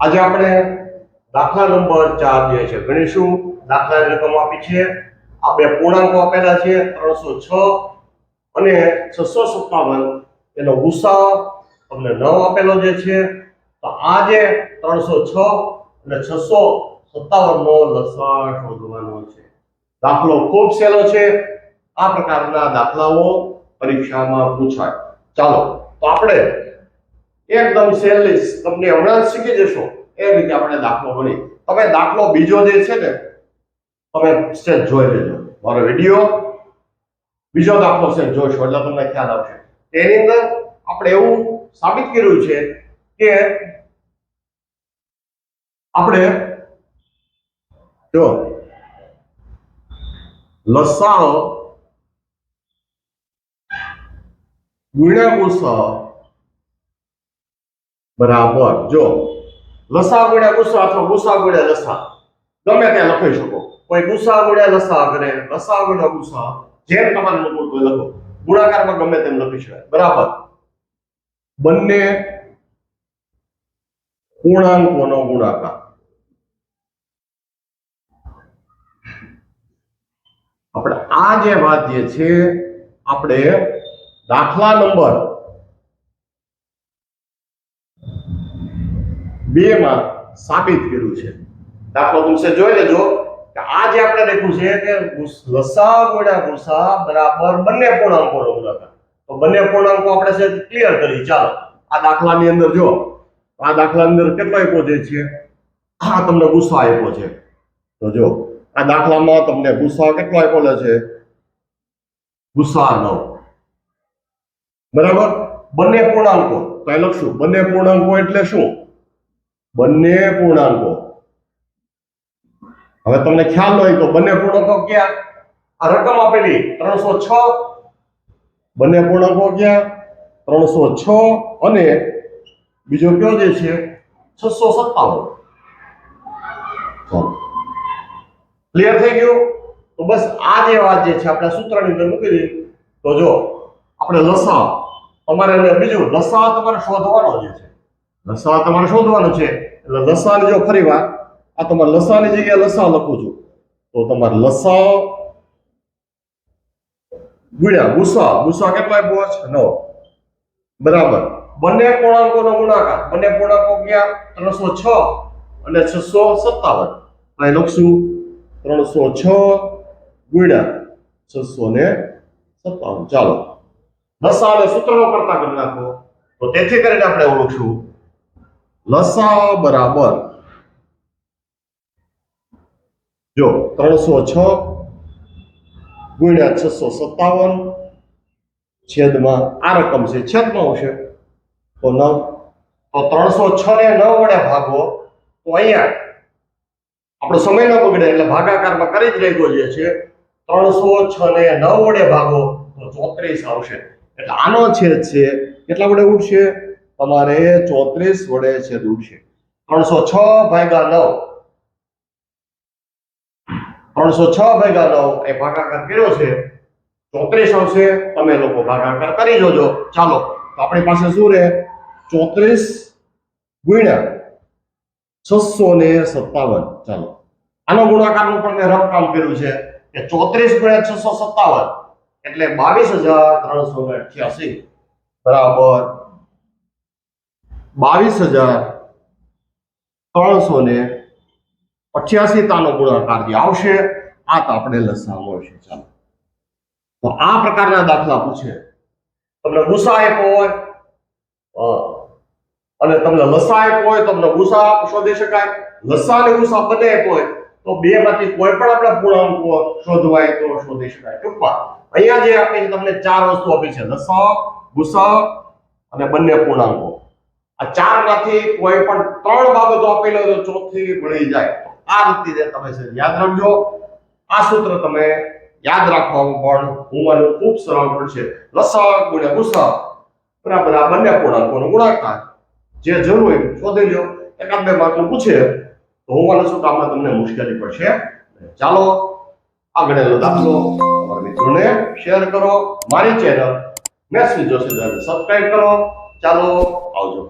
આજે આપણે દાખલા નંબર ચાર જે છે ગણીશું. દાખલાની રકમ આપી છે. આ બે પૂર્ણાંકો આપેલા છે, ત્રણસો છ અને છસો સત્તાવન. એનો ગુસ્સા તમને નવ આપેલો જે છે. તો આ જે ત્રણસો છ અને છસો સત્તાવનનો લસાઅ શોધવાનો છે. દાખલો ખૂબ સહેલો છે. આ પ્રકારના દાખલાઓ પરીક્ષામાં પૂછાય. ચાલો, તો આપણે એકદમ સહેલી તમને હમણાં શીખી જશો એ રીતે આપણે દાખલો મળી. તમે દાખલો બીજો જે છે ને, તમે સ્ટેજ જોઈ લેજો. મારો વીડિયો બીજો દાખલો છે, જોશો, એટલે તમને ખ્યાલ આવશે. તેની અંદર આપણે એવું સાબિત કર્યું છે કે આપણે જો, લસાઅ ગુણ્યા બરાબર, જો લસા ગુણ્યા ગુસા અથવા ગુસા ગુણ્યા લસા. ગમે ત્યાં લખી શકો. કોઈ ગુસા ગુણ્યા લસા કરે લસા ગુણ્યા ગુસા જેમ તમારે લખવું હોય લખો. ગુણાકારમાં ગમે તેમ લખી શકાય. બરાબર. બંને પૂર્ણાંકોનો ગુણાકાર. આપણે આ જે વાત છે, આપણે દાખલા નંબર બે માં સાબિત કર્યું છે. દાખલો તમે જોઈ લેજો કે આ જે આપણે લખ્યું છે કે લસા ગુણ્યા ગુસા બરાબર બંને પૂર્ણાંકો ગુણાકાર. તો બંને પૂર્ણાંકો આપણે છે ક્લિયર કરી. ચાલો, આ દાખલાની અંદર જો આ દાખલાની અંદર કેટલો આપ્યો છે છે આ તમને ગુસ્સા આપ્યો છે. તો જો આ દાખલામાં તમને ગુસ્સા કેટલો આપ્યો છે? ગુસ્સા નવ. બરાબર? બંને પૂર્ણાંકો. તો એ લખશું, બંને પૂર્ણાંકો એટલે શું? બંને પૂર્ણાંકો. હવે તમને ખ્યાલ હોય તો બંને પૂર્ણાંકો ક્યાં? આ રકમ આપેલી ત્રણસો છ. બંને પૂર્ણાંકો ક્યાં? ત્રણસો છ અને બીજો કયો જે છે? છસો સત્તાવન ક્લિયર થઈ ગયું? તો બસ આ જે વાત જે છે, આપણે સૂત્રની અંદર મૂકી દઈએ. તો જો, આપણે લસા તમારે બીજું લસા તમારે શોધવાનો જે છે. લસા તમારે શોધવાનું છે? એટલે લસાની જો ફરી વાર આ તમારે લસાની જગ્યાએ લસા લખું છું. તો તમારે લસા ગુણ્યા ગુસા ગુસા કેટલો આપ્યો છે? નવ. બરાબર. બંને પૂર્ણાંકોનો ગુણાકાર. બંને પૂર્ણાંકો ક્યાં? ત્રણસો છ અને છસો સત્તાવન. અહીં લખશું ત્રણસો છ ગુણ્યા છસો ને સત્તાવન. ચાલો. લસા અને સૂત્રનો કરતા કરી નાખો. તો તેથી કરીને આપણે ઓળખશું. લસા બરાબર. જો ત્રણસો છ ગુણ્યા છસો સત્તાવન છેદમાં આ રકમ છે, છેદમાં આવશે. તો નવ, તો ત્રણસો છ ને નવ વડે ભાગો, તો અહીંયા આપણો સમય ન બગડે એટલે ભાગાકારમાં કરી જ રહ્યો જે છે, ત્રણસો છ ને નવ વડે ભાગો, તો ચોત્રીસ આવશે. એટલે આનો છેદ છે, કેટલા વડે ઉઠશે તમારે ચોત્રીસ વડે છેદ છે. ત્રણસો છ ભાગ્યા નવ. ત્રણસો છ ભાગ્યા નવ, એ ભાગાકાર કર્યો છે. ચોત્રીસ આવશે, તમે લોકો ભાગાકાર કરી જોજો. ચાલો, તો આપણી પાસે શું રહે? ચોત્રીસ ગુણ્યા છસો ને સત્તાવન. ચાલો. આનો ગુણાકારનું પણ મેં રફ કામ કર્યું છે કે ચોત્રીસ ગુણ્યા છસો સત્તાવન એટલે બાવીસ હજાર ત્રણસો ને અઠ્યાસી. બરાબર. બાવીસ હજાર ત્રણસો ને અઠ્યાસી તાનો ગુણાકાર જે આવશે, આ તો આપણે લસા મળશે ચાલો. તો આ પ્રકારના દાખલા પૂછે. તમને ગુસ્સા આપ્યો હોય અને તમને લસા આપ્યો હોય તમને ગુસા શોધી શકાય. લસા અને ગુસા બંને આપ્યો હોય, તો બે માંથી કોઈ પણ આપણે પૂર્ણાંકો શોધવાય તો શોધી શકાય. ટૂંકમાં, અહીંયા જે આપી છે તમને ચાર વસ્તુ આપી છે લસા ગુસા અને બંને પૂર્ણાંકો. આ ચારમાંથી કોઈ પણ ત્રણ બાબતો આપેલો તો ચોથી ભણી જાય. આ રીતે તમે છે, યાદ રાખજો. આ સૂત્ર તમે યાદ રાખવામાં પણ હોવાનું ખૂબ સરળ પડશે લસા ગુણ્યા ગુસા બરાબર, આ બંને પૂર્ણાંકોનો ગુણાકાર. જે જરૂર હોય શોધી લો એકાદ બે માર્કનું પૂછે, તો હોવાનું શું કામમાં તમને મુશ્કેલી પડશે? ચાલો આ ગણેલો દાખલો તમારા મિત્રોને શેર કરો. મારી ચેનલ મેસેજ જોશે સબસ્ક્રાઇબ કરો. ચાલો, આવજો.